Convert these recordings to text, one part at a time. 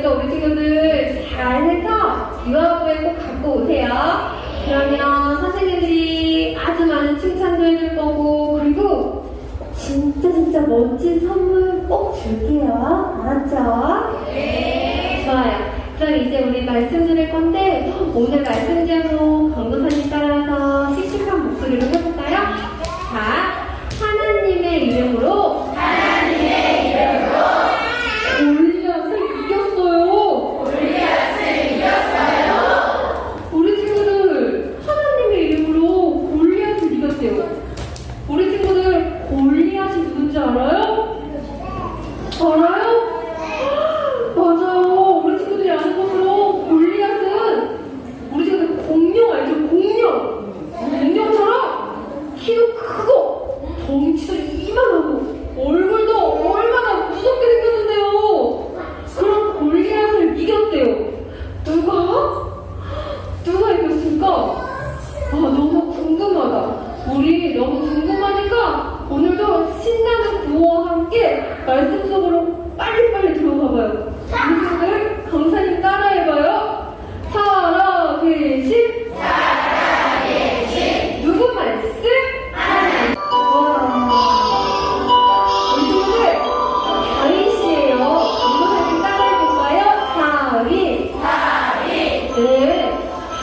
계세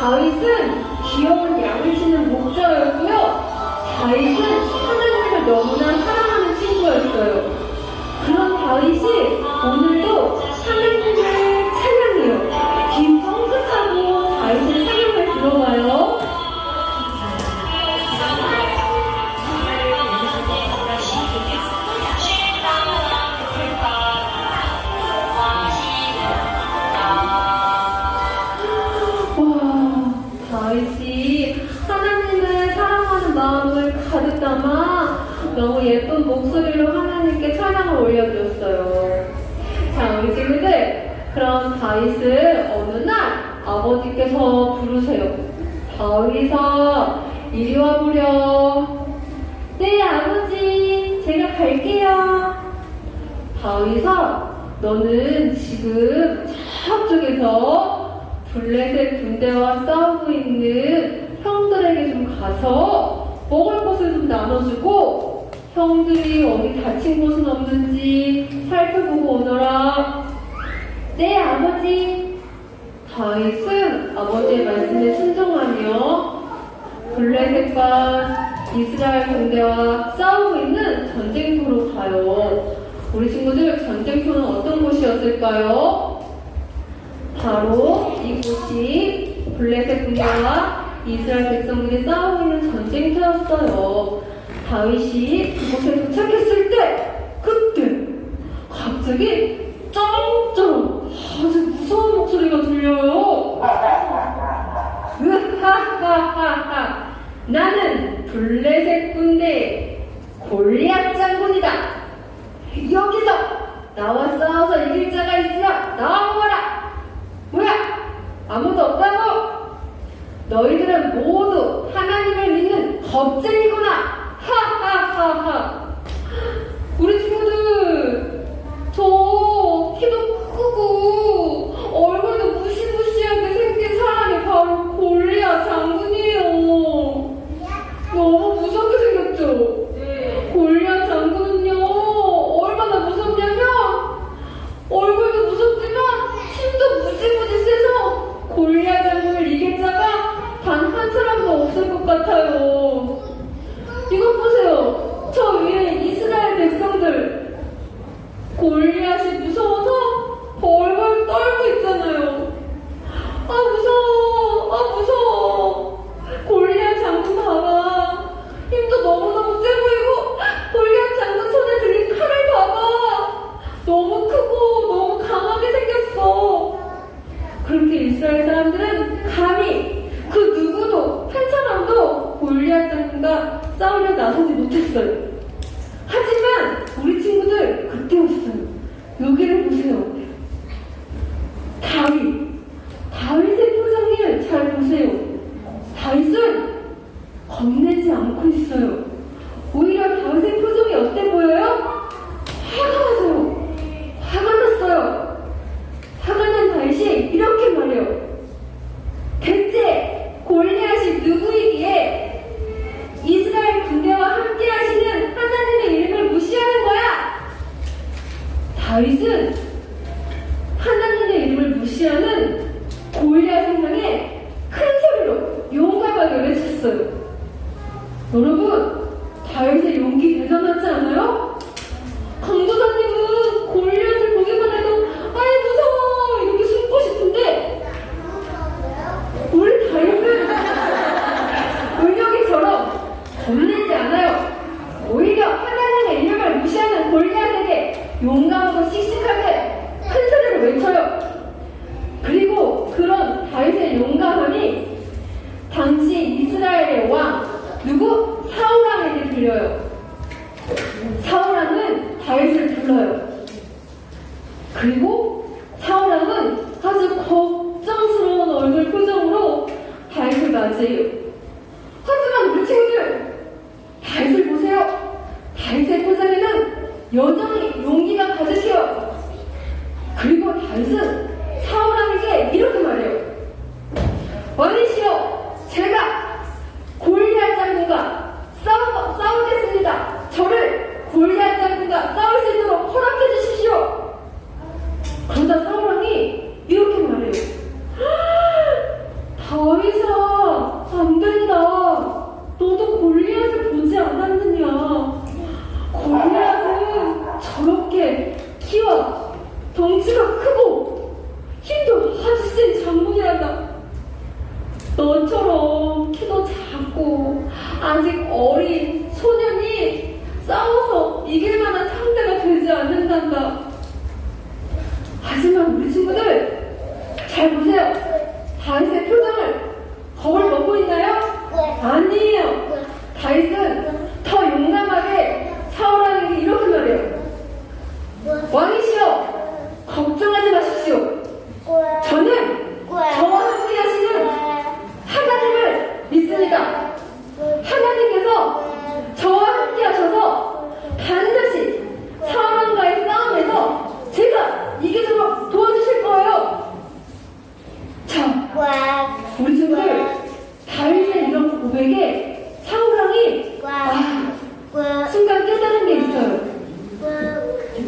다윗은 귀여운 양을 치는 목자였고요. 다윗은 하나님을 너무나 사랑하는 친구였어요. 그런 다윗이 오늘도 하나님을 마음을 가득 담아 너무 예쁜 목소리로 하나님께 찬양을 올려드렸어요. 자, 우리 친구들, 그럼 다윗을 어느 날 아버지께서 부르세요. 다윗아, 이리 와보렴. 네, 아버지, 제가 갈게요. 다윗아, 너는 지금 저쪽에서 블레셋 군대와 싸우고 있는 형들에게 좀 가서 먹을 것을 좀 나눠주고 형들이 어디 다친 곳은 없는지 살펴보고 오너라. 네, 아버지. 다윗은 아버지의 말씀에 순종하며 블레셋과 이스라엘 군대와 싸우고 있는 전쟁터로 가요. 우리 친구들 전쟁터는 어떤 곳이었을까요? 바로 이곳이 블레셋 군대와 이스라엘 백성들이 싸우고 있는 전쟁터였어요. 다윗이 그곳에 도착했을 때 그때 갑자기 쩌렁쩌렁 아주 무서운 목소리가 들려요. 으하하하하 나는 블레셋 군대 골리앗 장군이다. 여기서 나와 싸워서 이길 자가 있으면 나와보라. 뭐야? 아무도 없다고? 너희들은 모두 하나님을 믿는 겁쟁이구나. 하하하하. 여러분 사울왕은 다윗을 불러요. 그리고 사울왕은 아주 걱정스러운 얼굴 표정으로 다윗을 맞이해요. 하지만 우리 친구들 잘 보세요. 다윗의 표정을 거울 먹고 있나요? 네. 아니에요. 네. 다윗은 네. 더 용감하게 사오라는 게 이렇게 말해요. 왕이시여, 우리 친구들 다윗의 이런 고백에 사우랑이 아, 순간 깨달은 게 있어요.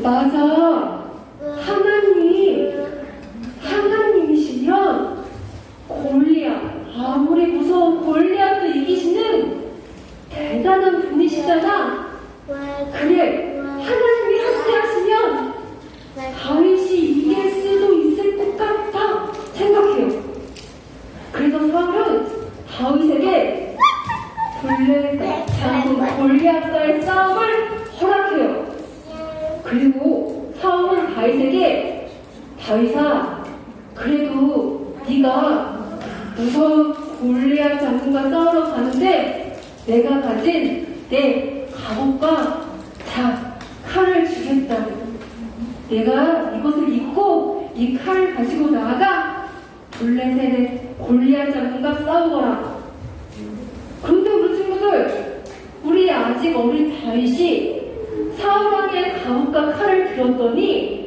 맞 전세계 둘레 장군 골리앗과의 싸움을 허락해요. 그리고 사울은 다윗에게 다윗아 그래도 네가 무서운 골리앗 장군과 싸우러 가는데 내가 가진 내 갑옷과 자 칼을 주겠다. 내가 이것을 입고 이 칼을 가지고 나아가 블레셋의 골리앗이랑가 싸우거라. 그런데 우리 친구들, 우리 아직 어린 다윗이 사울왕의 가옥과 칼을 들었더니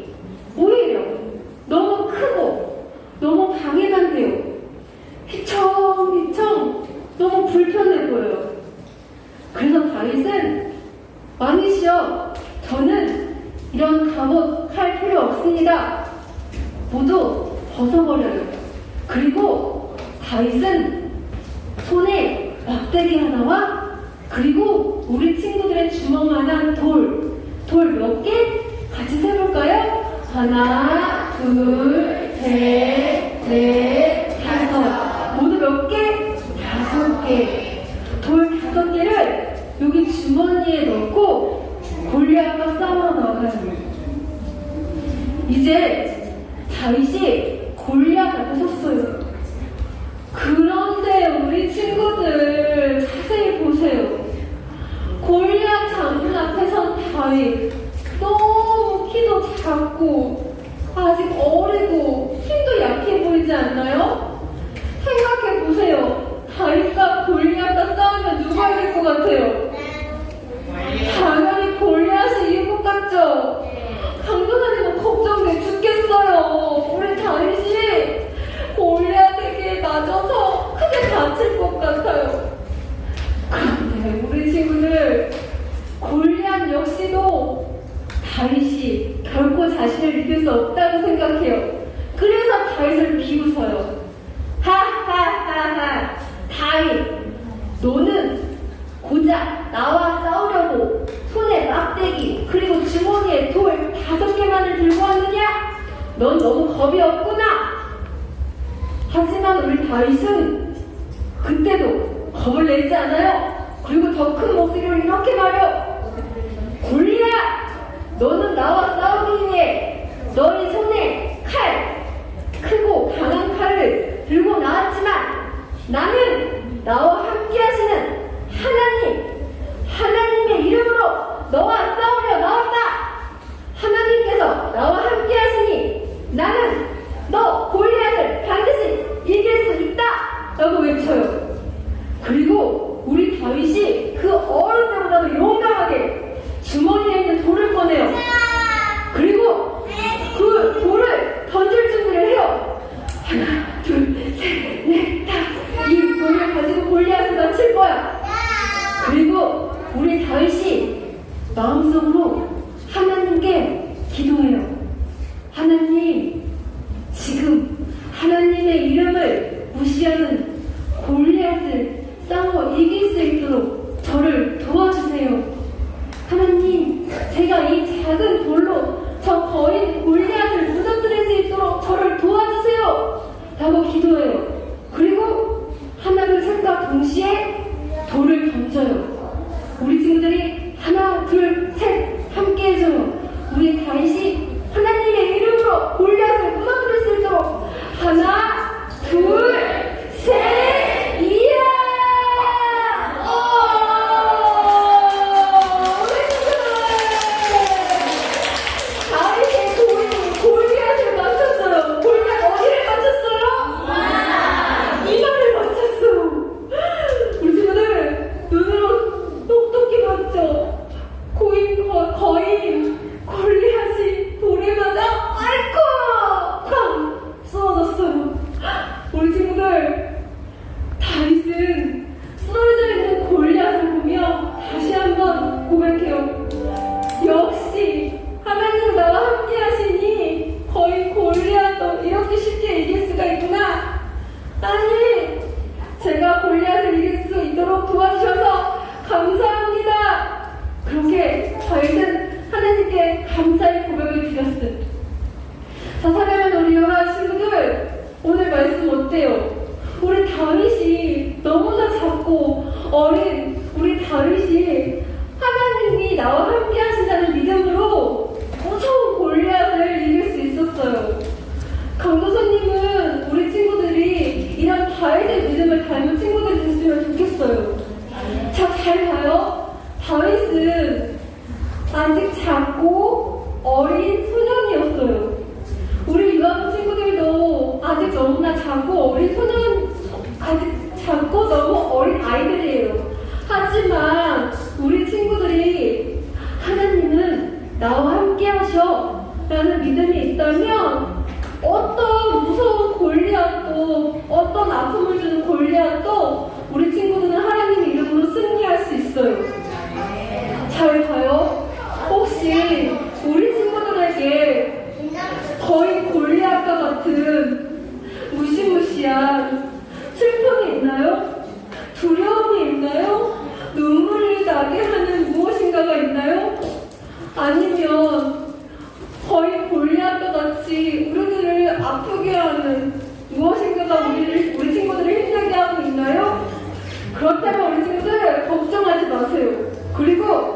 One, two. 작고 아직 어리고 힘도 약해 보이지 않나요? 생각해 보세요. 다윗과 골리앗과 싸우면 누가 이길 것 같아요? 자신을 믿을 수 없다고 생각해요. 나는 나와 함께 하시는 하나님, 하나님의 이름으로 너와 싸우려 나왔다. 하나님께서 나와 함께 하시니 나는 거야. 그리고 우리 다윗이 마음속으로 하나님께 기도해요. 하나님, 다 사랑하는 우리 요라 친구들, 오늘 말씀 어때요? 우리 다윗이 너무나 작고 어린 우리 다윗이 하나님이 나와 함께 하신다는 믿음으로 무서운 골리앗을 이길 수 있었어요. 강도사님은 우리 친구들이 이런 다윗의 믿음을 닮은 친구들이 됐으면 좋겠어요. 자, 잘 봐요. 다윗은 semana. 아니면 거의 골리앗과 같이 우리들을 아프게 하는 무엇인가가 우리를, 우리 친구들을 힘들게 하고 있나요? 그렇다면 우리 친구들 걱정하지 마세요. 그리고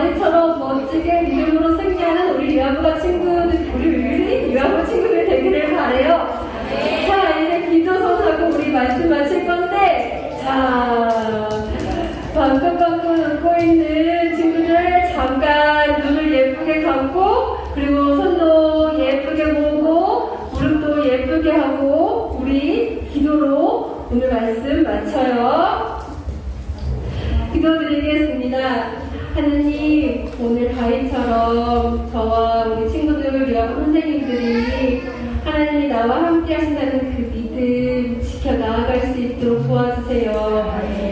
멋지게 믿음으로 승리하는 우리 유아부가 친구들, 우리 유아부 친구들 되기를 바래요. 자, 이제 기도선하고 우리 말씀 마칠 건데, 자, 방긋방긋 웃고 있는 친구들 잠깐 눈을 예쁘게 감고, 그리고 손도 예쁘게 모으고, 무릎도 예쁘게 하고, 우리 기도로 오늘 말씀 마쳐요. 기도드리겠습니다. 하느님, 오늘 다윗처럼 저와 우리 친구들, 위한 선생님들이 하나님이 나와 함께 하신다는 그 믿음 지켜 나아갈 수 있도록 도와주세요.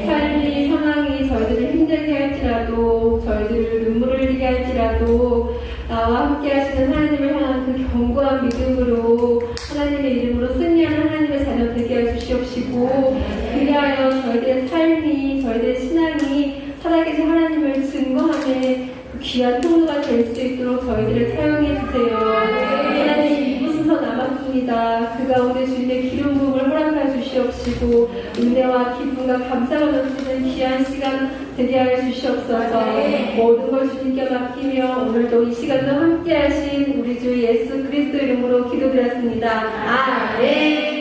삶이, 상황이 저희들을 힘들게 할지라도, 저희들을 눈물을 흘리게 할지라도, 나와 함께 하시는 하나님을 향한 그 견고한 믿음으로 하나님의 이름으로 승리하는 하나님의 자녀 되게 해 주시옵시고, 그리하여 저희들의 삶이, 저희들의 신앙이 살아계신 하나님을 증거하는 그 귀한 통 은혜와 기쁨과 감사가 넘치는 귀한 시간 되게 하여 주시옵소서. 모든 걸 주님께 맡기며 오늘도 이 시간도 함께 하신 우리 주 예수 그리스도 이름으로 기도드렸습니다. 아멘.